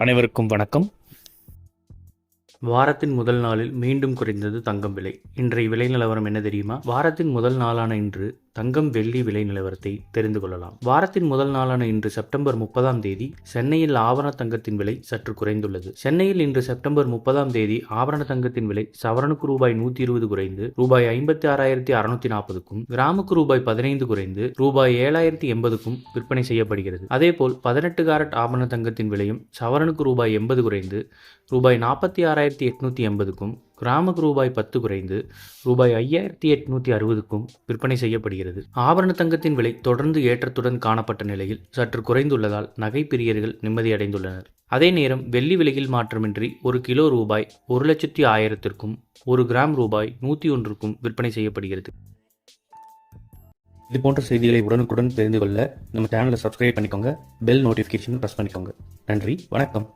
அனைவருக்கும் வணக்கம். வாரத்தின் முதல் நாளில் மீண்டும் குறைந்தது தங்கம் விலை. இன்றைய விலை நிலவரம் என்ன தெரியுமா? வாரத்தின் முதல் நாளான இன்று தங்கம் வெள்ளி விலை நிலவரத்தை தெரிந்து கொள்ளலாம். வாரத்தின் முதல் நாளான இன்று செப்டம்பர் முப்பதாம் தேதி சென்னையில் ஆபரண தங்கத்தின் விலை சற்று குறைந்துள்ளது. சென்னையில் இன்று செப்டம்பர் முப்பதாம் தேதி ஆபரண தங்கத்தின் விலை சவரனுக்கு ரூபாய் நூத்தி இருபது குறைந்து ரூபாய் ஐம்பத்தி ஆறாயிரத்தி அறுநூத்தி நாற்பதுக்கும் கிராமுக்கு ரூபாய் பதினைந்து குறைந்து ரூபாய் ஏழாயிரத்தி எண்பதுக்கும் விற்பனை செய்யப்படுகிறது. அதேபோல் பதினெட்டு காரட் ஆபரண தங்கத்தின் விலையும் சவரனுக்கு ரூபாய் எண்பது குறைந்து ரூபாய் நாற்பத்தி ஆறாயிரத்தி எட்நூத்தி எண்பதுக்கும் கிராமுக்கு ரூபாய் பத்து குறைந்து ரூபாய் ஐயாயிரத்தி எட்நூத்தி அறுபதுக்கும் விற்பனை செய்யப்படுகிறது. ஆபரண தங்கத்தின் விலை தொடர்ந்து ஏற்றத்துடன் காணப்பட்ட நிலையில் சற்று குறைந்துள்ளதால் நகை பிரியர்கள் நிம்மதியடைந்துள்ளனர். அதே நேரம் வெள்ளி விலையில் மாற்றமின்றி ஒரு கிலோ ரூபாய் ஒரு லட்சத்தி ஆயிரத்திற்கும் ஒரு கிராம் ரூபாய் நூற்றி ஒன்றுக்கும் விற்பனை செய்யப்படுகிறது. இது போன்ற செய்திகளை உடனுக்குடன் தெரிந்து கொள்ள நம்ம சேனலை சப்ஸ்கிரைப் பண்ணிக்கோங்க பெல் நோட்டிஃபிகேஷன் ப்ரெஸ் பண்ணிக்கோங்க. நன்றி வணக்கம்.